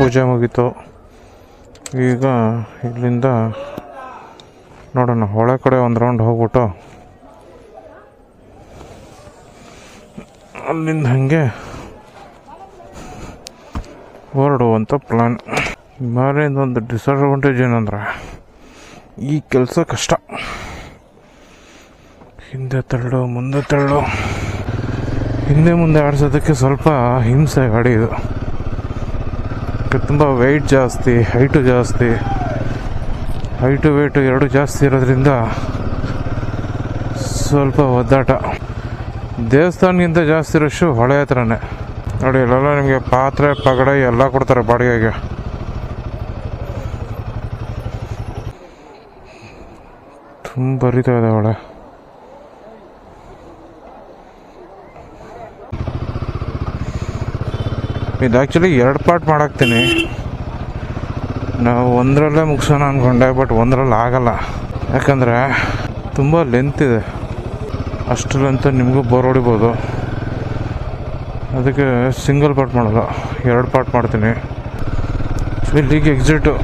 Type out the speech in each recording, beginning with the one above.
ಪೂಜೆ ಮುಗೀತು. ಈಗ ಇಲ್ಲಿಂದ ನೋಡೋಣ, ಹೊಳೆ ಕಡೆ ಒಂದು ರೌಂಡ್ ಹೋಗ್ಬಿಟ್ಟು ಅಲ್ಲಿಂದ ಹಾಗೆ ಹೊರಡುವಂಥ ಪ್ಲ್ಯಾನ್ ಮಾರಿಂದ ಒಂದು ಡಿಸಡ್ವಾಂಟೇಜ್ ಏನಂದ್ರೆ ಈ ಕೆಲಸ ಕಷ್ಟ. ಹಿಂದೆ ತಳ್ಳು ಮುಂದೆ ತಳ್ಳು ಹಿಂದೆ ಮುಂದೆ ಆಡಿಸೋದಕ್ಕೆ ಸ್ವಲ್ಪ ಹಿಂಸೆ ಗಾಡಿ ಇದು. ತುಂಬ ವೆಯ್ಟ್ ಜಾಸ್ತಿ ಹೈಟು ಜಾಸ್ತಿ ಹೈಟು ವೆಯ್ಟು ಎರಡು ಜಾಸ್ತಿ ಇರೋದ್ರಿಂದ ಸ್ವಲ್ಪ ಒದ್ದಾಟ. ದೇವಸ್ಥಾನಕ್ಕಿಂತ ಜಾಸ್ತಿ ರಶ್ಶು ಹೊಳೆ ಹತ್ರನೇ. ನೋಡಿ, ಇಲ್ಲೆಲ್ಲ ನಿಮಗೆ ಪಾತ್ರೆ, ಪಗಡೆ ಎಲ್ಲ ಕೊಡ್ತಾರೆ ಬಾಡಿಗೆಗೆ. ತುಂಬ ಬರಿತಾ ಇದೆ ಹೊಳೆ ಇದು ಆ್ಯಕ್ಚುಲಿ ಎರಡು ಪಾರ್ಟ್ ಮಾಡಾಕ್ತೀನಿ. ನಾವು ಒಂದರಲ್ಲೇ ಮುಗಿಸೋಣ ಅಂದ್ಕೊಂಡೆ ಬಟ್ ಒಂದರಲ್ಲಿ ಆಗಲ್ಲ. ಯಾಕಂದರೆ ತುಂಬ ಲೆಂತ್ ಇದೆ. ಅಷ್ಟು ಲೆಂತ್ ನಿಮಗೂ ಬೋರ್ ಹೊಡಿಬೋದು. ಅದಕ್ಕೆ ಸಿಂಗಲ್ ಪಾರ್ಟ್ ಮಾಡೋದು ಎರಡು ಪಾರ್ಟ್ ಮಾಡ್ತೀನಿ. ಇಲ್ಲಿಗೆ ಎಕ್ಸಿಟು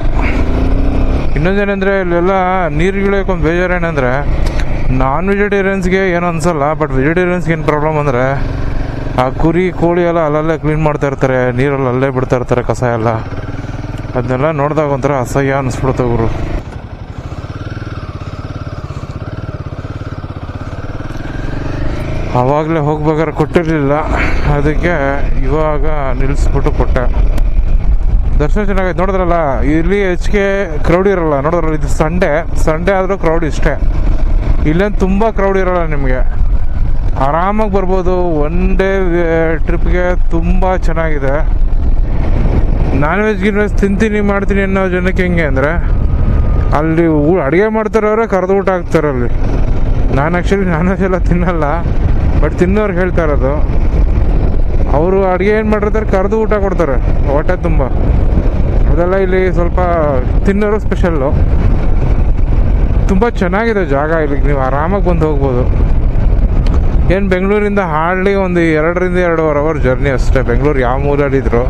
ಇನ್ನೊಂದೇನೆಂದರೆ ಇಲ್ಲೆಲ್ಲ ನೀರುಗಿಳಿಯೋಕೆ ಒಂದು ಬೇಜಾರೇನೆಂದರೆ ನಾನ್ ವೆಜಿಟೇರಿಯನ್ಸ್ಗೆ ಏನು ಅನ್ಸಲ್ಲ ಬಟ್ ವೆಜಿಟೇರಿಯನ್ಸ್ಗೆ ಏನು ಪ್ರಾಬ್ಲಮ್ ಅಂದರೆ ಆ ಕುರಿ, ಕೋಳಿ ಎಲ್ಲ ಅಲ್ಲಲ್ಲೇ ಕ್ಲೀನ್ ಮಾಡ್ತಾ ಇರ್ತಾರೆ, ನೀರಲ್ಲಿ ಅಲ್ಲೇ ಬಿಡ್ತಾ ಇರ್ತಾರೆ ಕಸ ಎಲ್ಲ. ಅದನ್ನೆಲ್ಲ ನೋಡಿದಾಗ ಒಂಥರ ಅಸಹ್ಯ ಅನಿಸ್ಬಿಡ್ತು ಅವರು ಆವಾಗಲೇ ಹೋಗ್ಬೇಕಾದ್ರೆ ಕೊಟ್ಟಿರಲಿಲ್ಲ. ಅದಕ್ಕೆ ಇವಾಗ ನಿಲ್ಲಿಸ್ಬಿಟ್ಟು ಕೊಟ್ಟೆ. ದರ್ಶನ ಚೆನ್ನಾಗೈತೆ. ನೋಡಿದ್ರಲ್ಲ, ಇಲ್ಲಿ ಹೆಚ್ಚಿಗೆ ಕ್ರೌಡ್ ಇರಲ್ಲ. ನೋಡಿದ್ರಲ್ಲ, ಇದು ಸಂಡೇ ಸಂಡೇ ಆದರೂ ಕ್ರೌಡ್ ಇಷ್ಟೇ. ಇಲ್ಲೇನು ತುಂಬ ಕ್ರೌಡ್ ಇರಲ್ಲ ನಿಮಗೆ. ಆರಾಮಾಗಿ ಬರ್ಬೋದು. ಒನ್ ಡೇ ಟ್ರಿಪ್ಗೆ ತುಂಬ ಚೆನ್ನಾಗಿದೆ. ನಾನ್ ವೆಜ್ ಗಿನ್ ವೆಜ್ ತಿಂತೀನಿ, ಮಾಡ್ತೀನಿ ಅನ್ನೋ ಜನಕ್ಕೆ ಹೆಂಗೆ ಅಂದರೆ, ಅಲ್ಲಿ ಅಡುಗೆ ಮಾಡ್ತಾರವ್ರೆ, ಕರೆದು ಊಟ ಹಾಕ್ತಾರೆ ಅಲ್ಲಿ. ನಾನು ಆ್ಯಕ್ಚುಲಿ ನಾನ್ ವೆಜ್ ಎಲ್ಲ ತಿನ್ನಲ್ಲ ಬಟ್ ತಿನ್ನೋರು ಹೇಳ್ತಾ ಇರೋದು. ಅವರು ಅಡುಗೆ ಏನು ಮಾಡಿರ್ತಾರೆ, ಕರೆದು ಊಟ ಕೊಡ್ತಾರೆ, ಹೊಟ್ಟೆ ತುಂಬ. ಅದೆಲ್ಲ ಇಲ್ಲಿ ಸ್ವಲ್ಪ ತಿನ್ನೋರು ಸ್ಪೆಷಲ್ಲು ತುಂಬ ಚೆನ್ನಾಗಿದೆ ಜಾಗ ಇಲ್ಲಿಗೆ, ನೀವು ಆರಾಮಾಗಿ ಬಂದು ಹೋಗ್ಬೋದು. ಏನು ಬೆಂಗಳೂರಿಂದ ಹಾರ್ಡ್ಲಿ ಒಂದು ಎರಡರಿಂದ ಎರಡೂವರೆ ಅವರ್ ಜರ್ನಿ ಅಷ್ಟೇ. ಬೆಂಗಳೂರು ಯಾವ ಮೂಲಲ್ಲಿದ್ರು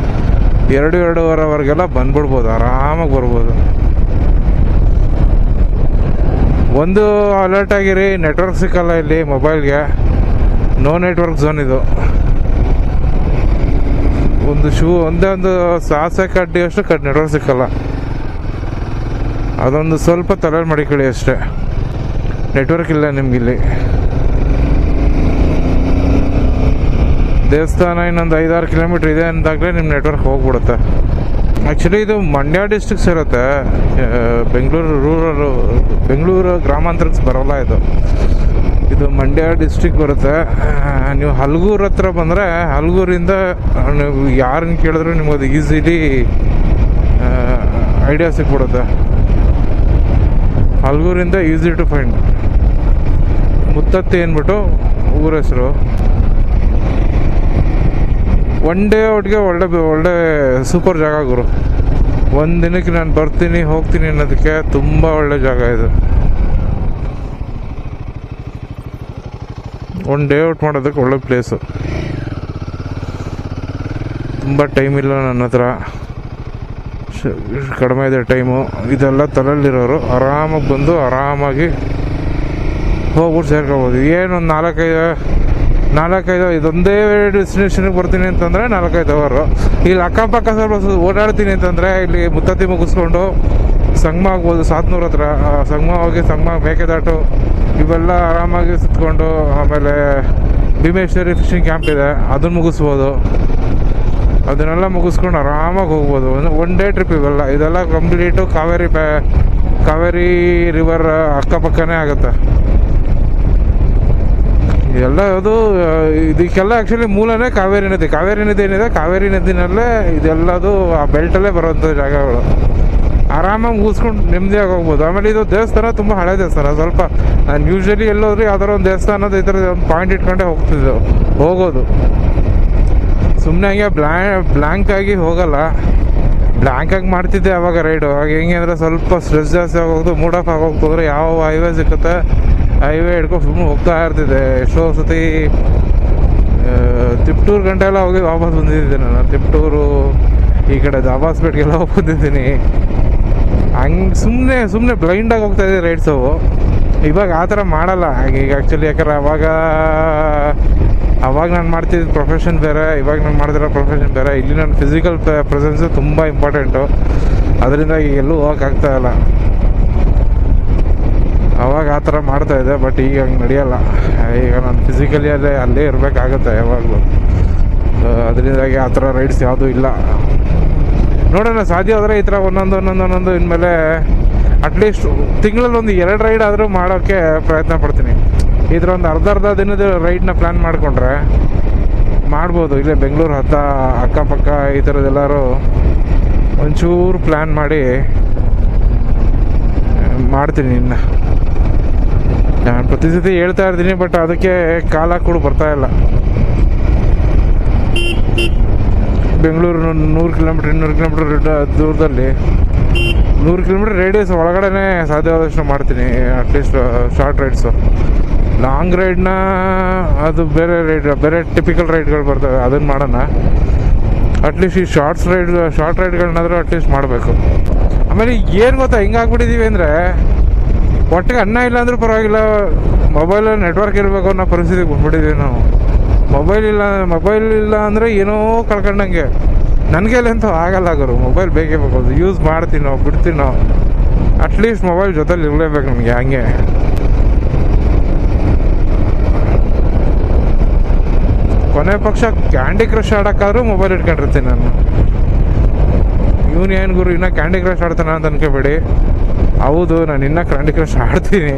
ಎರಡು, ಎರಡೂವರೆ ಅವರ್ಗೆಲ್ಲ ಬಂದ್ಬಿಡ್ಬೋದು, ಆರಾಮಾಗಿ ಬರ್ಬೋದು. ಒಂದು ಅಲರ್ಟ್ ಆಗಿರಿ ನೆಟ್ವರ್ಕ್ ಸಿಕ್ಕಲ್ಲ ಇಲ್ಲಿ ಮೊಬೈಲ್ಗೆ ನೋ ನೆಟ್ವರ್ಕ್ ಝೋನ್ ಇದು. ಒಂದು ಶೂ, ಒಂದೇ ಒಂದು ಸಾಹಸ ಕಡ್ಡಿ ಅಷ್ಟು ಕಡ್ ನೆಟ್ವರ್ಕ್ ಸಿಕ್ಕಲ್ಲ. ಅದೊಂದು ಸ್ವಲ್ಪ ತಲೆ ಮಡಿಕೊಳ್ಳಿ ಅಷ್ಟೇ. ನೆಟ್ವರ್ಕ್ ಇಲ್ಲ ನಿಮ್ಗಿಲ್ಲಿ. ದೇವಸ್ಥಾನ ಇನ್ನೊಂದು ಐದಾರು ಕಿಲೋಮೀಟ್ರ್ ಇದೆ ಅಂದಾಗಲೇ ನಿಮ್ಮ ನೆಟ್ವರ್ಕ್ ಹೋಗ್ಬಿಡುತ್ತೆ. ಆ್ಯಕ್ಚುಲಿ ಇದು ಮಂಡ್ಯ ಡಿಸ್ಟಿಕ್ ಇರುತ್ತೆ. ಬೆಂಗಳೂರು ರೂರಲ್ ಬೆಂಗಳೂರು ಗ್ರಾಮಾಂತರಕ್ಕೆ ಬರೋಲ್ಲ ಇದು. ಇದು ಮಂಡ್ಯ ಡಿಸ್ಟ್ರಿಕ್ ಬರುತ್ತೆ. ನೀವು ಹಲಗೂರು ಹತ್ರ ಬಂದರೆ ಹಲಗೂರಿಂದ ನೀವು ಯಾರನ್ನ ಕೇಳಿದ್ರು ನಿಮ್ಗೆ ಅದು ಈಸಿಲಿ ಐಡಿಯಾ ಸಿಕ್ಬಿಡುತ್ತೆ ಹಲಗೂರಿಂದ ಈಸಿ ಟು ಫೈಂಡ್ ಮುತ್ತತ್ತಿ ಅಂದ್ಬಿಟ್ಟು ಊರ ಹೆಸರು. ಒನ್ ಡೇ ಔಟ್ಗೆ ಒಳ್ಳೆ ಒಳ್ಳೆ ಸೂಪರ್ ಜಾಗ ಗುರು. ಒಂದು ದಿನಕ್ಕೆ ನಾನು ಬರ್ತೀನಿ, ಹೋಗ್ತೀನಿ ಅನ್ನೋದಕ್ಕೆ ತುಂಬ ಒಳ್ಳೆ ಜಾಗ ಇದು. ಒನ್ ಡೇ ಔಟ್ ಮಾಡೋದಕ್ಕೆ ಒಳ್ಳೆ ಪ್ಲೇಸು ತುಂಬ ಟೈಮ್ ಇಲ್ಲ ನನ್ನ ಹತ್ರ. ಕಡಿಮೆ ಇದೆ ಟೈಮು ಇದೆಲ್ಲ ತಲೆಯಲ್ಲಿರೋರು ಆರಾಮಾಗಿ ಬಂದು ಆರಾಮಾಗಿ ಹೋಗ್ಬಿಟ್ಟು ಸೇರ್ಕೋಬೋದು. ಏನೊಂದು ನಾಲ್ಕೈದು ನಾಲ್ಕೈದು, ಇದೊಂದೇ ಡೆಸ್ಟಿನೇಷನ್ಗೆ ಬರ್ತೀನಿ ಅಂತಂದರೆ ನಾಲ್ಕೈದು ಅವರು ಇಲ್ಲಿ ಅಕ್ಕಪಕ್ಕ ಸ್ವಲ್ಪ ಓಡಾಡ್ತೀನಿ ಅಂತಂದರೆ ಇಲ್ಲಿ ಮುತ್ತತ್ತಿ ಮುಗಿಸ್ಕೊಂಡು ಸಂಗಮ ಆಗ್ಬೋದು, ಸಾತ್ನೂರ ಹತ್ರ. ಸಂಗಮ ಹೋಗಿ ಸಂಗಮ, ಮೇಕೆದಾಟು, ಇವೆಲ್ಲ ಆರಾಮಾಗಿ ಸುತ್ಕೊಂಡು ಆಮೇಲೆ ಭೀಮೇಶ್ವರಿ ಫಿಶಿಂಗ್ ಕ್ಯಾಂಪ್ ಇದೆ ಅದನ್ನು ಮುಗಿಸ್ಬೋದು. ಅದನ್ನೆಲ್ಲ ಮುಗಿಸ್ಕೊಂಡು ಆರಾಮಾಗಿ ಹೋಗ್ಬೋದು. ಒನ್ ಡೇ ಟ್ರಿಪ್ ಇವೆಲ್ಲ. ಇದೆಲ್ಲ ಕಂಪ್ಲೀಟು ಕಾವೇರಿ ಕಾವೇರಿ ರಿವರ್ ಅಕ್ಕಪಕ್ಕನೇ ಆಗುತ್ತೆ. ಎಲ್ಲ ಅದು ಇದಕ್ಕೆಲ್ಲ ಆ್ಯಕ್ಚುಲಿ ಮೂಲನೇ ಕಾವೇರಿ ನದಿ. ಕಾವೇರಿ ನದಿ ಏನಿದೆ? ಕಾವೇರಿ ನದಿನಲ್ಲೇ ಇದೆಲ್ಲದು ಆ ಬೆಲ್ಟಲ್ಲೇ ಬರೋಂಥ ಜಾಗಗಳು. ಆರಾಮಾಗಿ ಮುಗಿಸ್ಕೊಂಡು ನೆಮ್ಮದಿಯಾಗಿ ಹೋಗ್ಬೋದು. ಆಮೇಲೆ ಇದು ದೇವಸ್ಥಾನ ತುಂಬ ಹಳೆ ದೇವಸ್ಥಾನ. ಸ್ವಲ್ಪ ನಾನು ಯೂಶ್ವಲಿ ಎಲ್ಲೋದ್ರೂ ಯಾವ್ದಾರ ಒಂದು ದೇವಸ್ಥಾನದ ಈ ಥರ ಒಂದು ಪಾಯಿಂಟ್ ಇಟ್ಕೊಂಡೇ ಹೋಗ್ತಿದ್ದೆವು ಹೋಗೋದು. ಸುಮ್ಮನೆ ಹಂಗೆ ಬ್ಲ್ಯಾ ಬ್ಲ್ಯಾಂಕ್ ಆಗಿ ಹೋಗಲ್ಲ. ಬ್ಲ್ಯಾಂಕ್ ಆಗಿ ಮಾಡ್ತಿದ್ದೆ ಅವಾಗ ರೈಡು ಆಗ ಹೆಂಗೆ ಅಂದರೆ ಸ್ವಲ್ಪ ಸ್ಟ್ರೆಸ್ ಜಾಸ್ತಿ ಆಗೋದು ಮೂಡ್ ಆಫ್ ಆಗೋಗ್ತಂದ್ರೆ ಯಾವ ಹೈವೇ ಸಿಕ್ಕುತ್ತೆ ಹೈವೇ ಹಿಡ್ಕೊಂಡು ಸುಮ್ಮನೆ ಹೋಗ್ತಾ ಇರ್ತಿದ್ದೆ. ಎಷ್ಟೋ ಸತಿ ತಿಪ್ಟೂರು ಗಂಟೆ ಎಲ್ಲ ಹೋಗಿ ವಾಪಸ್ ಬಂದಿದ್ದೆ ನಾನು. ತಿಪ್ಟೂರು, ಈ ಕಡೆ ದಾಬಾಸ್ಪೇಟ್ಗೆಲ್ಲ ಹೋಗಿ ಬಂದಿದ್ದೀನಿ. ಹಂಗೆ ಸುಮ್ಮನೆ ಸುಮ್ಮನೆ ಬ್ಲೈಂಡಾಗಿ ಹೋಗ್ತಾ ಇದೆ ರೈಡ್ಸು ಇವಾಗ ಆ ಥರ ಮಾಡಲ್ಲ. ಈಗ ಆ್ಯಕ್ಚುಲಿ ಯಾಕಂದ್ರೆ ಅವಾಗ ಅವಾಗ ನಾನು ಮಾಡ್ತಿದ್ದ ಪ್ರೊಫೆಷನ್ ಬೇರೆ, ಇವಾಗ ನಾನು ಮಾಡ್ತಿರೋ ಪ್ರೊಫೆಷನ್ ಬೇರೆ. ಇಲ್ಲಿ ನನ್ನ ಫಿಸಿಕಲ್ ಪ್ರೆಸೆನ್ಸು ತುಂಬ ಇಂಪಾರ್ಟೆಂಟು ಅದರಿಂದ ಈಗ ಎಲ್ಲೂ ಹೋಗೋಕ್ಕಾಗ್ತಾ ಇಲ್ಲ. ಅವಾಗ ಆ ಥರ ಮಾಡ್ತಾ ಇದ್ದೆ ಬಟ್ ಈಗ ಹಂಗೆ ನಡೆಯಲ್ಲ. ಈಗ ನಾನು ಫಿಸಿಕಲಿ ಅಲ್ಲೇ ಅಲ್ಲೇ ಇರಬೇಕಾಗುತ್ತೆ ಯಾವಾಗಲೂ. ಅದರಿಂದಾಗಿ ಆ ಥರ ರೈಡ್ಸ್ ಯಾವುದೂ ಇಲ್ಲ. ನೋಡೋಣ, ಸಾಧ್ಯ ಆದರೆ ಈ ಥರ ಒಂದೊಂದು ಒಂದೊಂದು ಒಂದೊಂದು ಇನ್ಮೇಲೆ ಅಟ್ಲೀಸ್ಟ್ ತಿಂಗಳಲ್ಲಿ ಒಂದು ಎರಡು ರೈಡ್ ಆದರೂ ಮಾಡೋಕ್ಕೆ ಪ್ರಯತ್ನ ಪಡ್ತೀನಿ. ಈ ಥರ ಒಂದು ಅರ್ಧ ಅರ್ಧ ದಿನದ ರೈಡ್ನ ಪ್ಲ್ಯಾನ್ ಮಾಡಿಕೊಂಡ್ರೆ ಮಾಡ್ಬೋದು. ಇಲ್ಲೇ ಬೆಂಗಳೂರು ಹತ್ತ, ಅಕ್ಕಪಕ್ಕ ಈ ಥರದ್ದೆಲ್ಲರೂ ಒಂಚೂರು ಪ್ಲ್ಯಾನ್ ಮಾಡಿ, ಮಾಡ್ತೀನಿ ಇನ್ನು. ನಾನು ಪ್ರತಿ ಸತಿ ಹೇಳ್ತಾ ಇರ್ತೀನಿ ಬಟ್ ಅದಕ್ಕೆ ಕಾಲ ಕೂಡ ಬರ್ತಾ ಇಲ್ಲ. ಬೆಂಗಳೂರು ನೂರು ಕಿಲೋಮೀಟ್ರ್, ಇನ್ನೂರು ಕಿಲೋಮೀಟ್ರ್ ದೂರದಲ್ಲಿ. ನೂರು ಕಿಲೋಮೀಟ್ರ್ ರೇಡಿಯಸ್ ಒಳಗಡೆ ಸಾಧ್ಯವಾದಷ್ಟು ಮಾಡ್ತೀನಿ at least short rides long ರೈಡ್ನ ಅದು ಬೇರೆ ರೈಡ್ ಬೇರೆ ಟಿಪಿಕಲ್ ರೈಡ್ಗಳು ಬರ್ತವೆ ಅದನ್ನು ಮಾಡೋಣ. ಅಟ್ಲೀಸ್ಟ್ ಈ ಶಾರ್ಟ್ಸ್ ರೈಡ್ ಶಾರ್ಟ್ ರೈಡ್ಗಳನ್ನಾದರೂ ಅಟ್ಲೀಸ್ಟ್ ಮಾಡಬೇಕು. ಆಮೇಲೆ ಏನು ಗೊತ್ತಾ ಹಿಂಗಾಗ್ಬಿಟ್ಟಿದ್ದೀವಿ ಅಂದರೆ ಒಟ್ಟಿಗೆ ಅನ್ನ ಇಲ್ಲ ಅಂದ್ರೂ ಪರವಾಗಿಲ್ಲ. ಮೊಬೈಲ್ ನೆಟ್ವರ್ಕ್ ಇರಬೇಕು ಅನ್ನೋ ಪರಿಸ್ಥಿತಿಗೆ ಬಂದ್ಬಿಟ್ಟಿದ್ದೀವಿ ನಾವು. ಮೊಬೈಲ್ ಇಲ್ಲ ಮೊಬೈಲ್ ಇಲ್ಲ ಅಂದರೆ ಏನೋ ಕಳ್ಕೊಂಡಂಗೆ. ಅಂತೂ ಆಗಲ್ಲ ಗುರು. ಮೊಬೈಲ್ ಬೇಕೇ ಬೇಕು. ಅದು ಯೂಸ್ ಮಾಡ್ತೀನೋ ನಾವು ಅಟ್ಲೀಸ್ಟ್ ಮೊಬೈಲ್ ಜೊತೆಲಿ ಇರಲೇಬೇಕು ನನಗೆ ಹಂಗೆ. ಕೊನೆ ಪಕ್ಷ ಕ್ಯಾಂಡಿ ಕ್ರಶ್ ಆಡೋಕ್ಕಾದ್ರೂ ಮೊಬೈಲ್ ಇಟ್ಕೊಂಡಿರ್ತೀನಿ ನಾನು. ಇವನು ಏನು ಗುರು, ಇನ್ನೂ ಕ್ಯಾಂಡಿ ಕ್ರಶ್ ಆಡ್ತಾನ ಅಂತ ಅನ್ಕೋಬೇಡಿ. ಹೌದು, ನಾನು ಇನ್ನೂ ಕ್ರಾಂಡಿ ಕ್ರಶ್ ಆಡ್ತೀನಿ.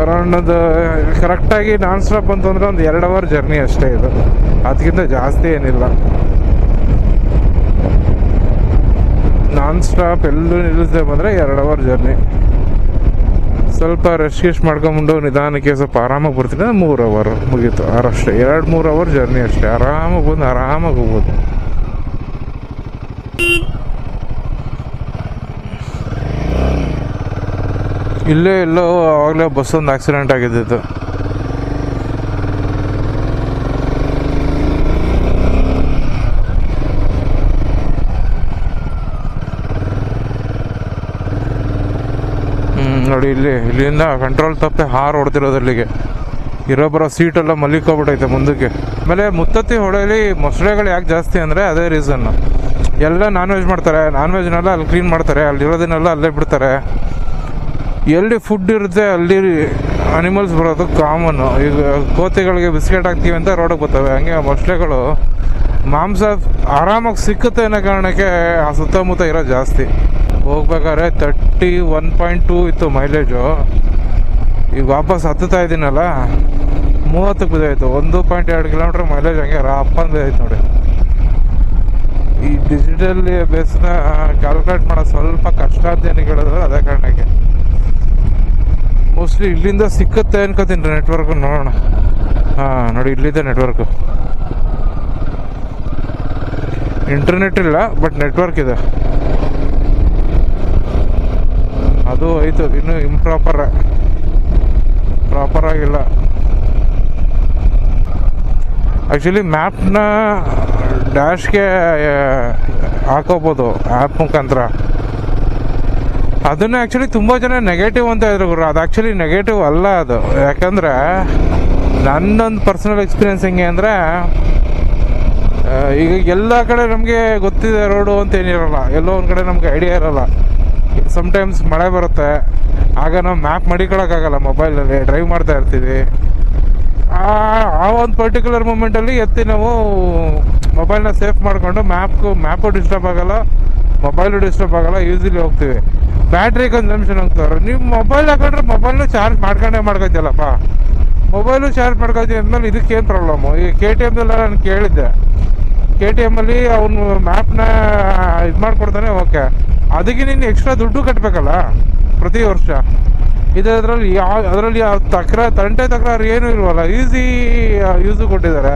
ಅರೌಂಡ್ ಒಂದು ಕರೆಕ್ಟಾಗಿ ನಾನ್ ಸ್ಟಾಪ್ ಅಂತಂದ್ರೆ ಒಂದು ಎರಡು ಅವರ್ ಜರ್ನಿ ಅಷ್ಟೇ ಇದು. ಅದಕ್ಕಿಂತ ಜಾಸ್ತಿ ಏನಿಲ್ಲ. ನಾನ್ ಸ್ಟಾಪ್ ಎಲ್ಲೂ ನಿಲ್ಲಿಸದೆ ಬಂದರೆ ಎರಡು ಅವರ್ ಜರ್ನಿ ಸ್ವಲ್ಪ ರೆಸ್ಟ್ ಗಿಸ್ಟ್ ಮಾಡ್ಕೊಂಬಂಡು ನಿಧಾನಕ್ಕೆ ಸ್ವಲ್ಪ ಆರಾಮಾಗಿ ಬರ್ತೀನಿ ಮೂರು ಅವರ್ ಮುಗೀತು. ಅಷ್ಟೇ ಎರಡು ಮೂರು ಅವರ್ ಜರ್ನಿ ಅಷ್ಟೇ. ಆರಾಮಾಗಿ ಬಂದು, ಆರಾಮಾಗಿ ಹೋಗ್ಬೋದು. ಇಲ್ಲೇ ಎಲ್ಲೋ ಆವಾಗಲೇ ಬಸ್ ಒಂದು ಆಕ್ಸಿಡೆಂಟ್ ಆಗಿದ್ದಿತ್ತು. ನೋಡಿ ಇಲ್ಲಿ, ಇಲ್ಲಿಂದ ಕಂಟ್ರೋಲ್ ತಪ್ಪೆ ಹಾರು ಹೊಡ್ತಿರೋದು ಅಲ್ಲಿಗೆ ಇರೋ ಬರೋ ಸೀಟೆಲ್ಲ ಮಲ್ಲಿಕೋಗ್ಬಿಟ್ಟೈತೆ ಮುಂದಕ್ಕೆ. ಆಮೇಲೆ ಮುತ್ತತ್ತಿ ಹೊಳೆಯಲ್ಲಿ ಮೊಸಳೆಗಳು ಯಾಕೆ ಜಾಸ್ತಿ ಅಂದರೆ ಅದೇ ರೀಸನ್ನು ಎಲ್ಲ ನಾನ್ ವೆಜ್ ಮಾಡ್ತಾರೆ. ನಾನ್ ವೆಜ್ನೆಲ್ಲ ಅಲ್ಲಿ ಕ್ಲೀನ್ ಮಾಡ್ತಾರೆ. ಅಲ್ಲಿರೋದನ್ನೆಲ್ಲ ಅಲ್ಲೇ ಬಿಡ್ತಾರೆ. ಎಲ್ಲಿ ಫುಡ್ ಇರುತ್ತೆ, ಅಲ್ಲಿ ಅನಿಮಲ್ಸ್ ಬರೋದು ಕಾಮನ್ನು ಈಗ ಕೋತಿಗಳಿಗೆ ಬಿಸ್ಕೆಟ್ ಹಾಕ್ತೀವಿ ಅಂತ ರೋಡಕ್ಕೆ ಬರ್ತವೆ. ಹಂಗೆ ಮೊಸಳೆಗಳು ಮಾಂಸ ಆರಾಮಾಗಿ ಸಿಕ್ಕುತ್ತೆ ಅನ್ನೋ ಕಾರಣಕ್ಕೆ ಆ ಸುತ್ತಮುತ್ತ ಇರೋ ಜಾಸ್ತಿ. ಹೋಗ್ಬೇಕಾದ್ರೆ ತರ್ಟಿ ಒನ್ ಪಾಯಿಂಟ್ ಟೂ ಇತ್ತು ಮೈಲೇಜು ಈಗ ವಾಪಸ್ ಹತ್ತುತ್ತಾ ಇದ್ದೀನಲ್ಲ ಮೂವತ್ತಕ್ಕೆ ಬಿದ್ದಾಯಿತು ಒಂದು ಪಾಯಿಂಟ್ ಎರಡು ಕಿಲೋಮೀಟ್ರ್ ಮೈಲೇಜ್ ಹಂಗೆ ರಾಪಂದು ಬಿದ್ದಾಯ್ತು ನೋಡಿ. ಈ ಡಿಜಿಟಲ್ ಬೇಸ್ನ ಕ್ಯಾಲ್ಕುಲೇಟ್ ಮಾಡೋದು ಸ್ವಲ್ಪ ಕಷ್ಟ ಅಂತ ಏನಕ್ಕೆ ಹೇಳಿದ್ರೆ ಅದೇ ಕಾರಣಕ್ಕೆ. ಮೋಸ್ಟ್ಲಿ ಇಲ್ಲಿಂದ ಸಿಕ್ಕತ್ತೆ ಅನ್ಕೋತೀನಿ ನೆಟ್ವರ್ಕ್ ನೋಡೋಣ. ಹಾಂ, ನೋಡಿ, ಇಲ್ಲಿದೆ ನೆಟ್ವರ್ಕು ಇಂಟರ್ನೆಟ್ ಇಲ್ಲ ಬಟ್ ನೆಟ್ವರ್ಕ್ ಇದೆ. ಅದು ಐತು ಇನ್ನು ಇಂಪ್ರಾಪರ್ ಪ್ರಾಪರ್ ಆಗಿಲ್ಲ. ಆ್ಯಕ್ಚುಲಿ ಮ್ಯಾಪ್ನ ಡ್ಯಾಶ್ಗೆ ಹಾಕೋಬೋದು ಆ್ಯಪ್ ಮುಖಾಂತರ. ಅದನ್ನ ಆ್ಯಕ್ಚುಲಿ ತುಂಬ ಜನ ನೆಗೆಟಿವ್ ಅಂತ ಇದ್ರು ಗುರು. ಅದು ಆ್ಯಕ್ಚುಲಿ ನೆಗೆಟಿವ್ ಅಲ್ಲ ಅದು. ಯಾಕಂದರೆ ನನ್ನೊಂದು ಪರ್ಸನಲ್ ಎಕ್ಸ್ಪೀರಿಯನ್ಸ್ ಹೆಂಗೆ ಅಂದರೆ ಈಗ ಎಲ್ಲ ಕಡೆ ನಮಗೆ ಗೊತ್ತಿದೆ ರೋಡು ಅಂತ ಏನಿರಲ್ಲ. ಎಲ್ಲೋ ಒಂದು ಕಡೆ ನಮ್ಗೆ ಐಡಿಯಾ ಇರಲ್ಲ. ಸಮ್ಟೈಮ್ಸ್ ಮಳೆ ಬರುತ್ತೆ. ಆಗ ನಾವು ಮ್ಯಾಪ್ ಮಡಿಕೊಳಕ್ಕಾಗಲ್ಲ ಮೊಬೈಲಲ್ಲಿ ಡ್ರೈವ್ ಮಾಡ್ತಾ ಇರ್ತೀವಿ. ಆ ಆ ಒಂದು ಪರ್ಟಿಕ್ಯುಲರ್ ಮೂಮೆಂಟಲ್ಲಿ ಎತ್ತಿ ನಾವು ಮೊಬೈಲ್ನ ಸೇಫ್ ಮಾಡಿಕೊಂಡು ಮ್ಯಾಪ್ ಮ್ಯಾಪು ಡಿಸ್ಟರ್ಬ್ ಆಗಲ್ಲ ಮೊಬೈಲು ಡಿಸ್ಟರ್ಬ್ ಆಗಲ್ಲ ಈಸಿಲಿ ಹೋಗ್ತೀವಿ. ಬ್ಯಾಟ್ರಿ ಕನ್ಸಂಪ್ಷನ್ ಹೋಗ್ತಾರೆ ನೀವು ಮೊಬೈಲ್ ಹಾಕೊಂಡ್ರೆ ಮೊಬೈಲ್ನು ಚಾರ್ಜ್ ಮಾಡ್ಕೊಂಡೇ ಮಾಡ್ಕೊತಿಯಲ್ಲಪ್ಪ. ಮೊಬೈಲು ಚಾರ್ಜ್ ಮಾಡ್ಕೊತೀವಿ ಅಂದಮೇಲೆ ಇದಕ್ಕೆ ಏನು ಪ್ರಾಬ್ಲಮ್ಮು ಈ ಕೆ ಟಿ ಎಮ್ದೆಲ್ಲ ನಾನು ಕೇಳಿದ್ದೆ. ಕೆ ಟಿ ಎಮ್ಮಲ್ಲಿ ಅವನು ಮ್ಯಾಪ್ನ ಇದು ಮಾಡಿಕೊಡ್ತಾನೆ, ಓಕೆ. ಅದಕ್ಕೆ ನೀನು ಎಕ್ಸ್ಟ್ರಾ ದುಡ್ಡು ಕಟ್ಟಬೇಕಲ್ಲ ಪ್ರತಿ ವರ್ಷ. ಇದರಲ್ಲಿ ಯಾವ ಅದರಲ್ಲಿ ಯಾವ ತಕ್ರ, ತಂಟೆ ತಕರಾರು ಏನೂ ಇಲ್ವಲ್ಲ ಈಸಿ ಯೂಸು ಕೊಟ್ಟಿದ್ದಾರೆ.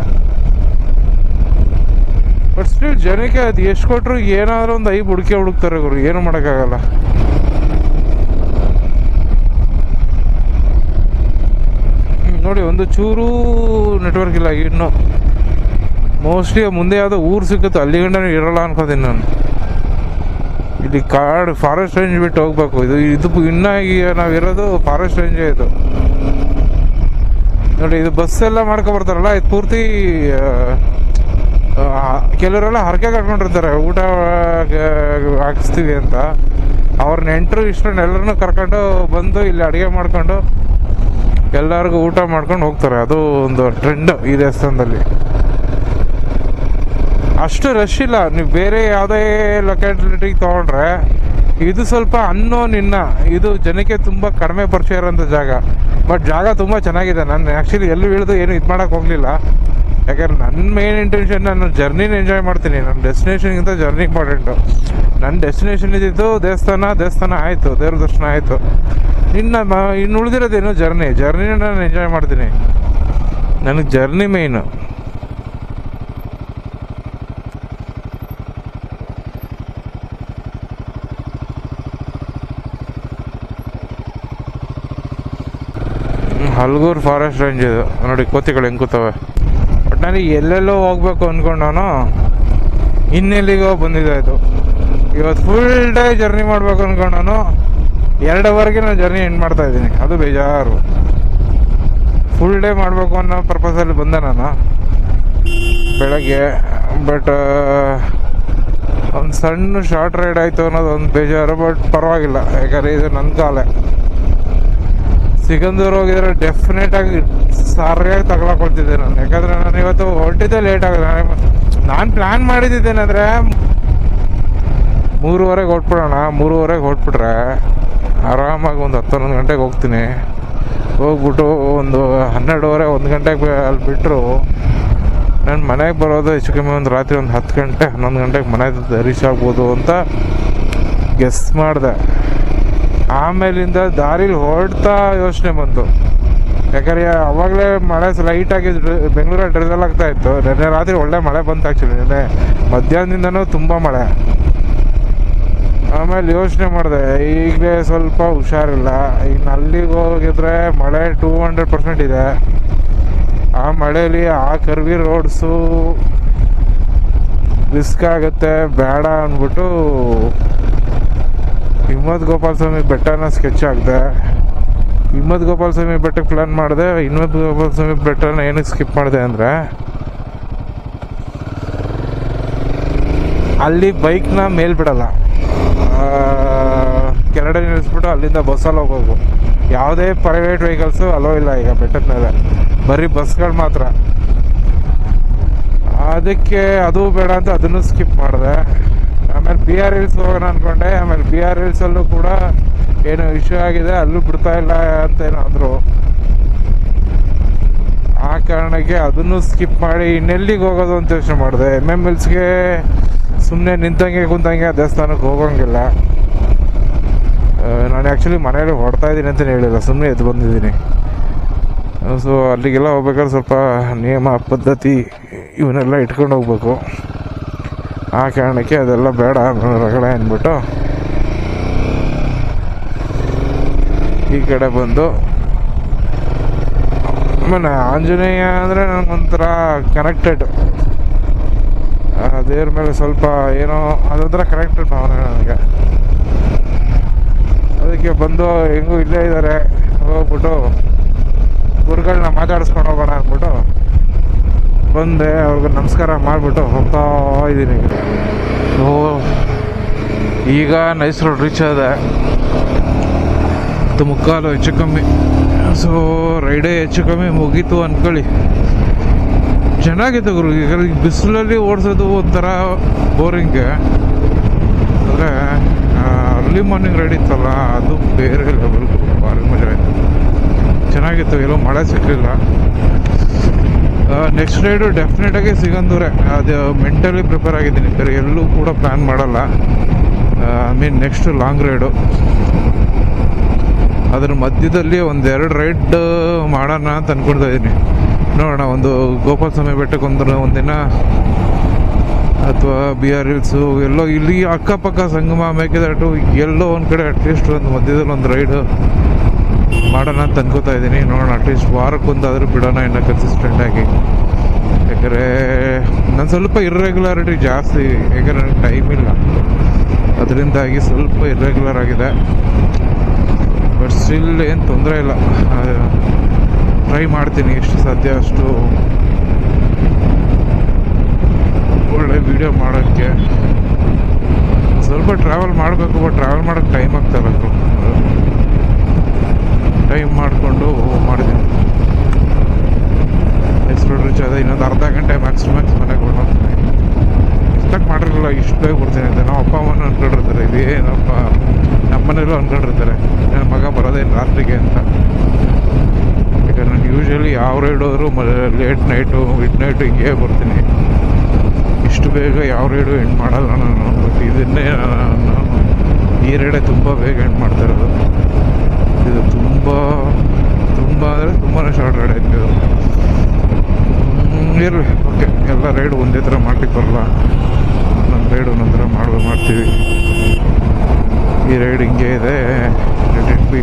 ಬಟ್ ಸ್ಟಿಲ್ ಜನಕ್ಕೆ ಅದು ಎಷ್ಟು ಕೊಟ್ಟರು ಏನಾದರೂ ಒಂದು ಐ ಹುಡುಕೆ ಹುಡುಕ್ತಾರೆ ಗುರು, ಏನು ಮಾಡೋಕ್ಕಾಗಲ್ಲ. ನೋಡಿ, ಒಂದು ಚೂರು ನೆಟ್ವರ್ಕ್ ಇಲ್ಲ, ಇನ್ನು. ಮೋಸ್ಟ್ಲಿ ಮುಂದೆ ಯಾವುದೋ ಊರು ಸಿಕ್ಕುತ್ತೆ, ಅಲ್ಲಿ ಇರೋಲ್ಲ ಇರಲ್ಲ ಅನ್ಕೋತೀನಿ ನಾನು. ಇಲ್ಲಿ ಕಾಡು ಫಾರೆಸ್ಟ್ ರೇಂಜ್ ಬಿಟ್ಟು ಹೋಗ್ಬೇಕು. ಇದು ಇದು ಇನ್ನ ಈಗ ನಾವಿರೋದು ಫಾರೆಸ್ಟ್ ರೇಂಜ್ ಇದು. ನೋಡಿ, ಇದು ಬಸ್ ಎಲ್ಲ ಮಾಡ್ಕೊಬರ್ತಾರಲ್ಲ ಇದು ಪೂರ್ತಿ ಕೆಲವರೆಲ್ಲ ಹರಕೆ ಕಟ್ಕೊಂಡಿರ್ತಾರೆ ಊಟ ಹಾಕಿಸ್ತೀವಿ ಅಂತ. ಅವ್ರನ್ನ ಎಂಟ್ರು ಇಷ್ಟು ಎಲ್ಲರನ್ನೂ ಕರ್ಕೊಂಡು ಬಂದು ಇಲ್ಲಿ ಅಡುಗೆ ಮಾಡ್ಕೊಂಡು ಎಲ್ಲರಿಗೂ ಊಟ ಮಾಡ್ಕೊಂಡು ಹೋಗ್ತಾರೆ. ಅದು ಒಂದು ಟ್ರೆಂಡ್ ಈ ದೇವಸ್ಥಾನದಲ್ಲಿ. ಅಷ್ಟು ರಶ್ ಇಲ್ಲ. ನೀವು ಬೇರೆ ಯಾವುದೇ ಲೊಕ್ಯಾಲಿಟಿಗೆ ತೊಗೊಂಡ್ರೆ, ಇದು ಸ್ವಲ್ಪ ಅನ್ನೋ ನಿನ್ನ ಇದು ಜನಕ್ಕೆ ತುಂಬ ಕಡಿಮೆ ಪರಿಚಯ ಇರೋಂಥ ಜಾಗ. ಬಟ್ ಜಾಗ ತುಂಬ ಚೆನ್ನಾಗಿದೆ. ನಾನು ಆ್ಯಕ್ಚುಲಿ ಎಲ್ಲೂ ಇಳಿದು ಏನು ಇದು ಮಾಡೋಕ್ಕೆ ಹೋಗಲಿಲ್ಲ. ಯಾಕಂದ್ರೆ ನನ್ನ ಮೇನ್ ಇಂಟೆನ್ಷನ್ ನಾನು ಜರ್ನಿನ ಎಂಜಾಯ್ ಮಾಡ್ತೀನಿ. ನನ್ನ ಡೆಸ್ಟಿನೇಷನ್ಗಿಂತ ಜರ್ನಿ ಇಂಪಾರ್ಟೆಂಟು ನನ್ನ ಡೆಸ್ಟಿನೇಷನ್ ಇದ್ದಿದ್ದು ದೇವಸ್ಥಾನ ದೇವಸ್ಥಾನ ಆಯಿತು, ದೇವ್ರ ದರ್ಶನ ಆಯಿತು. ಇನ್ನು ಇನ್ನು ಉಳಿದಿರೋದೇನು ಜರ್ನಿ ಜರ್ನಿನ ನಾನು ಎಂಜಾಯ್ ಮಾಡ್ತೀನಿ. ನನಗೆ journey main Halagur forest range ಇದು. ನೋಡಿ, ಕೋತಿಗಳು ಹೆಂಗ್ ಕೂತವೆ. ನನಗೆ ಎಲ್ಲೆಲ್ಲೋ ಹೋಗ್ಬೇಕು ಅನ್ಕೊಂಡು ನಾನು ಇನ್ನೆಲ್ಲಿಗೋ ಬಂದಿದೆ ಇದು. ಇವತ್ತು ಫುಲ್ ಡೇ ಜರ್ನಿ ಮಾಡ್ಬೇಕು ಅನ್ಕೊಂಡು ನಾನು ಎರಡವರೆಗೆ ನಾನು ಜರ್ನಿ ಎಂಡ್ ಮಾಡ್ತಾ ಇದ್ದೀನಿ. ಅದು ಬೇಜಾರು. ಫುಲ್ ಡೇ ಮಾಡಬೇಕು ಅನ್ನೋ ಪರ್ಪಸಲ್ಲಿ ಬಂದೆ ನಾನು. ಬೆಳಗ್ಗೆ ಬಟ್ ಒಂದು ಸಣ್ಣ ಶಾರ್ಟ್ ರೈಡ್ ಆಯಿತು ಅನ್ನೋದು ಒಂದು ಬೇಜಾರು ಬಟ್ ಪರವಾಗಿಲ್ಲ. ಯಾಕಂದರೆ ಇದು ನನ್ನ ಕಾಲೇ. ಸಿಗಂದೂರು ಹೋಗಿದ್ರೆ ಡೆಫಿನೆಟ್ ಆಗಿ ಸರಿಯಾಗಿ ತಗೊಳಕೊಳ್ತಿದ್ದೆ ನಾನು. ಯಾಕಂದ್ರೆ ನಾನು ಇವತ್ತು ಹೊರಟಿದ್ದೆ ಲೇಟ್ ಆಗಿದೆ. ನಾನು ಪ್ಲಾನ್ ಮಾಡಿದ್ದೇನೆಂದ್ರೆ ಮೂರುವರೆಗೆ ಹೊಟ್ಬಿಡೋಣ ಮೂರುವರೆಗೆ ಹೊಟ್ಬಿಟ್ರೆ ಆರಾಮಾಗಿ ಒಂದು ಹತ್ತೊಂದು ಗಂಟೆಗೆ ಹೋಗ್ತೀನಿ. ಹೋಗ್ಬಿಟ್ಟು ಒಂದು ಹನ್ನೆರಡುವರೆ, ಒಂದು ಗಂಟೆಗೆ ಅಲ್ಲಿ ಬಿಟ್ಟರು ನಾನು ಮನೆಗೆ ಬರೋದು ಹೆಚ್ಚು ಕಮ್ಮಿ ಒಂದು ರಾತ್ರಿ ಒಂದು ಹತ್ತು ಗಂಟೆ, ಹನ್ನೊಂದು ಗಂಟೆಗೆ ಮನೆ ರೀಚ್ ಆಗ್ಬೋದು ಅಂತ ಗೆಸ್ ಮಾಡಿದೆ. ಆಮೇಲಿಂದ ದಾರಿಲಿ ಹೊರಡ್ತಾ ಯೋಚನೆ ಬಂತು. ಯಾಕಂದ್ರೆ ಅವಾಗಲೇ ಮಳೆ ಲೈಟಾಗಿ ಬೆಂಗಳೂರಲ್ಲಿ ಡ್ರಿಸಲ್ ಆಗ್ತಾ ಇತ್ತು. ನಿನ್ನೆ ರಾತ್ರಿ ಒಳ್ಳೆ ಮಳೆ ಬಂತು ಆ್ಯಕ್ಚುಲಿ ನಿನ್ನೆ ಮಧ್ಯಾಹ್ನದಿಂದನೂ ತುಂಬ ಮಳೆ. ಆಮೇಲೆ ಯೋಚನೆ ಮಾಡಿದೆ, ಈಗಲೇ ಸ್ವಲ್ಪ ಹುಷಾರಿಲ್ಲ. ಇನ್ನು ಅಲ್ಲಿಗೆ ಹೋಗಿದ್ರೆ ಮಳೆ ಟೂ ಹಂಡ್ರೆಡ್ ಪರ್ಸೆಂಟ್ ಇದೆ. ಆ ಮಳೆಯಲ್ಲಿ ಆ ಕರ್ವಿ ರೋಡ್ಸು ರಿಸ್ಕ್ ಆಗುತ್ತೆ, ಬೇಡ ಅಂದ್ಬಿಟ್ಟು ಹಿಮ್ಮತ್ ಗೋಪಾಲ ಸ್ವಾಮಿ ಬೆಟ್ಟನ ಸ್ಕೆಚ್ ಆಗಿದೆ ಹಿಮ್ಮತ್ ಗೋಪಾಲ ಸ್ವಾಮಿ ಬೆಟ್ಟಕ್ಕೆ ಪ್ಲಾನ್ ಮಾಡಿದೆ ಹಿಮ್ಮತ್ ಗೋಪಾಲ ಸ್ವಾಮಿ ಬೆಟ್ಟನ ಏನಕ್ಕೆ ಸ್ಕಿಪ್ ಮಾಡಿದೆ ಅಂದರೆ, ಅಲ್ಲಿ ಬೈಕ್ನ ಮೇಲ್ ಬಿಡಲ್ಲ. ನಿಲ್ಲಿಸ್ಬಿಟ್ಟು ಅಲ್ಲಿಂದ ಬಸ್ಸಲ್ಲಿ ಹೋಗೋದು. ಯಾವುದೇ ಪ್ರೈವೇಟ್ ವೆಹಿಕಲ್ಸು ಅಲೋ ಇಲ್ಲ ಈಗ ಬೆಟ್ಟದ ಮೇಲೆ. ಬರೀ ಬಸ್ಗಳು ಮಾತ್ರ. ಅದಕ್ಕೆ ಅದು ಬೇಡ ಅಂತ ಅದನ್ನು ಸ್ಕಿಪ್ ಮಾಡಿದೆ. ಆಮೇಲೆ ಪಿ ಆರ್ ಹಿಲ್ಸ್ ಹೋಗೋಣ ಅಂದ್ಕೊಂಡೆ ಆಮೇಲೆ ಪಿ ಆರ್ ಹಿಲ್ಸಲ್ಲೂ ಕೂಡ ಏನೋ ಇಶ್ಯೂ ಆಗಿದೆ. ಅಲ್ಲೂ ಬಿಡ್ತಾ ಇಲ್ಲ ಅಂತ ಏನಾದ್ರು. ಆ ಕಾರಣಕ್ಕೆ ಅದನ್ನು ಸ್ಕಿಪ್ ಮಾಡಿ ಇನ್ನೆಲ್ಲಿಗೆ ಹೋಗೋದು ಅಂತ ಯೋಚನೆ ಮಾಡಿದೆ. ಎಂ ಎಂ ಹಿಲ್ಸ್ಗೆ ಸುಮ್ಮನೆ ನಿಂತಂಗೆ ಕುಂತಂಗೆ ದೇವಸ್ಥಾನಕ್ಕೆ ಹೋಗೋಂಗಿಲ್ಲ. ನಾನು ಆ್ಯಕ್ಚುಲಿ ಮನೇಲಿ ಹೊಡ್ತಾ ಇದ್ದೀನಿ ಅಂತಲೇ ಹೇಳಿಲ್ಲ. ಸುಮ್ಮನೆ ಎದ್ದು ಬಂದಿದ್ದೀನಿ. ಸೊ ಅಲ್ಲಿಗೆಲ್ಲ ಹೋಗ್ಬೇಕಾದ್ರೆ ಸ್ವಲ್ಪ ನಿಯಮ, ಪದ್ಧತಿ, ಇವನ್ನೆಲ್ಲ ಇಟ್ಕೊಂಡು ಹೋಗ್ಬೇಕು. ಆ ಕಾರಣಕ್ಕೆ ಅದೆಲ್ಲ ಬೇಡ ಹೊರಗಡೆ ಅಂದ್ಬಿಟ್ಟು ಈ ಕಡೆ ಬಂದು ಆಮೇಲೆ ಆಂಜನೇಯ ಅಂದರೆ ನನಗೊಂಥರ ಕನೆಕ್ಟೆಡ್ ದೇವ್ರ ಮೇಲೆ ಸ್ವಲ್ಪ ಏನೋ ಅದೊಂಥರ ಕನೆಕ್ಟೆಡ್ ಭಾವನೆ ನನಗೆ. ಅದಕ್ಕೆ ಬಂದು ಹೆಂಗೂ ಇಲ್ಲೇ ಇದ್ದಾರೆ ಹೋಗ್ಬಿಟ್ಟು ಗುರುಗಳನ್ನ ಮಾತಾಡಿಸ್ಕೊಂಡು ಹೋಗೋಣ ಅಂದ್ಬಿಟ್ಟು ಬಂದೆ, ಅವ್ರಿಗೆ ನಮಸ್ಕಾರ ಮಾಡಿಬಿಟ್ಟು ಹೋಗ್ತಾ ಇದ್ದೀನಿ. ಓ, ಈಗ ನೈಸ್ ರೋಡ್ ರೀಚ್ ಆದ ಮುಕ್ಕಾಲು ಹೆಚ್ಚು ಕಮ್ಮಿ. ಸೊ ರೈಡೇ ಹೆಚ್ಚು ಕಮ್ಮಿ ಮುಗೀತು ಅಂದ್ಕೊಳ್ಳಿ ಚೆನ್ನಾಗಿತ್ತು ಗುರು, ಈಗ ಬಿಸಿಲಲ್ಲಿ ಓಡಿಸೋದು ಒಂಥರ ಬೋರಿಂಗ್ ಅಂದರೆ ಅರ್ಲಿ ಮಾರ್ನಿಂಗ್ ರೈಡ್ ಇತ್ತಲ್ಲ, ಅದು ಬೇರೆ ಲೆವೆಲ್ ಭಾರಿ ಮಜಾ ಆಯಿತು. ಚೆನ್ನಾಗಿತ್ತು, ಎಲ್ಲೋ ಮಳೆ ಸಿಕ್ಕಲಿಲ್ಲ ನೆಕ್ಸ್ಟ್ ರೈಡು ಡೆಫಿನೆಟಾಗಿ ಸಿಗಂದೂರೆ ಅದು ಮೆಂಟಲಿ ಪ್ರಿಪೇರ್ ಆಗಿದ್ದೀನಿ. ಬೇರೆ ಎಲ್ಲೂ ಕೂಡ ಪ್ಲ್ಯಾನ್ ಮಾಡಲ್ಲ. I mean next long ride ಅದ್ರ ಮಧ್ಯದಲ್ಲಿ ಒಂದೆರಡು ರೈಡ್ ಮಾಡೋಣ ಅಂತ ಅಂದ್ಕೊಳ್ತಾ ಇದ್ದೀನಿ. ನೋಡೋಣ, ಒಂದು ಗೋಪಾಲ ಸ್ವಾಮಿ ಬೆಟ್ಟಕ್ಕೆ ಒಂದು ಒಂದಿನ ಅಥವಾ ಬಿ ಆರ್ ಹಿಲ್ಸು ಎಲ್ಲೋ ಇಲ್ಲಿ ಅಕ್ಕಪಕ್ಕ ಸಂಗಮ, ಮೇಕೆದಾಟು, ಎಲ್ಲೋ ಒಂದು ಕಡೆ ಅಟ್ಲೀಸ್ಟ್ ಒಂದು ಮಧ್ಯದಲ್ಲಿ ಒಂದು ರೈಡ್ ಮಾಡೋಣ ಅಂತ ಅನ್ಕೋತಾ ಇದ್ದೀನಿ. ನೋಡೋಣ ಅಟ್ಲೀಸ್ಟ್ ವಾರಕ್ಕೊಂದಾದರೂ ಬಿಡೋಣ, ಇನ್ನು ಕನ್ಸಿಸ್ಟೆಂಟಾಗಿ ಯಾಕಂದರೆ, ನಾನು ಸ್ವಲ್ಪ ಇರ್ರೆಗ್ಯುಲಾರಿಟಿ ಜಾಸ್ತಿ, ಯಾಕಂದರೆ ನನಗೆ ಟೈಮ್ ಇಲ್ಲ. ಅದರಿಂದಾಗಿ ಸ್ವಲ್ಪ ಇರ್ರೆಗ್ಯುಲರ್ ಆಗಿದೆ. ಬಟ್ ಸ್ಟಿಲ್ ಏನು ತೊಂದರೆ ಇಲ್ಲ. ಟ್ರೈ ಮಾಡ್ತೀನಿ, ಎಷ್ಟು ಸಾಧ್ಯ, ಅಷ್ಟು ಒಳ್ಳೆ ವಿಡಿಯೋ ಮಾಡೋಕ್ಕೆ. ಸ್ವಲ್ಪ ಟ್ರಾವೆಲ್ ಮಾಡಬೇಕು ಬಟ್ ಟ್ರಾವೆಲ್ ಮಾಡೋಕ್ಕೆ ಟೈಮ್ ಆಗ್ತಾ ಬೇಕು ಟೈಮ್ ಮಾಡಿಕೊಂಡು ಮಾಡಿದ್ದೀನಿ ಎಕ್ಸ್ಪ್ಲೋರ್ ರೀಚ್ ಆದ ಇನ್ನೊಂದು ಅರ್ಧ ಗಂಟೆ ಮ್ಯಾಕ್ಸ್ ಮ್ಯಾಕ್ಸ್ ಮನೆಗೆ ಹೊರಟೋಗ್ತೀನಿ. ಇಷ್ಟಕ್ಕೆ ಮಾಡಿರಲಿಲ್ಲ, ಇಷ್ಟು ಬೇಗ ಬರ್ತೀನಿ ಅಂತ. ನಮ್ಮ ಅಪ್ಪ ಅಮ್ಮನ ಅನ್ಕೊಂಡಿರ್ತಾರೆ, ಇದೇನಪ್ಪ? ನಮ್ಮನೇಲೂ ಅನ್ಕೊಂಡಿರ್ತಾರೆ, ನನ್ನ ಮಗ ಬರೋದೇನು ರಾತ್ರಿಗೆ ಅಂತ. ಈಗ ನಾನು ಯೂಶ್ವಲಿ ಯಾವ ರೈಡ್ ಹೋದರೂ ಲೇಟ್ ನೈಟು ಮಿಡ್ ನೈಟು ಹಿಂಗೆ ಬರ್ತೀನಿ. ಇಷ್ಟು ಬೇಗ ಯಾವ ರೈಡು ಎಂಡ್ ಮಾಡಲ್ಲ ನಾನು ಬಟ್ ಇದನ್ನೇ ನಾನು ಈ ರೈಡೇ ತುಂಬ ಬೇಗ ಎಂಡ್ ಮಾಡ್ತಾ ಇರೋದು. ಇದು ತುಂಬ ತುಂಬ ಅಂದರೆ ತುಂಬಾ ಶಾರ್ಟ್ ರೈಡ್ ಆಯ್ತು ಇದು. ಇರಲಿ ಓಕೆ ಎಲ್ಲ ರೈಡ್ ಒಂದೇ ಥರ ಮಾಡ್ಲಿಕ್ಕೆ ಬರಲ್ಲ ಒಂದೊಂದು ರೈಡ್ ಒಂದೊಂದು ಥರ ಮಾಡೋದು ಮಾಡ್ತೀವಿ. ಈ ರೈಡ್ ಹಿಂಗೆ ಇದೆ. Let B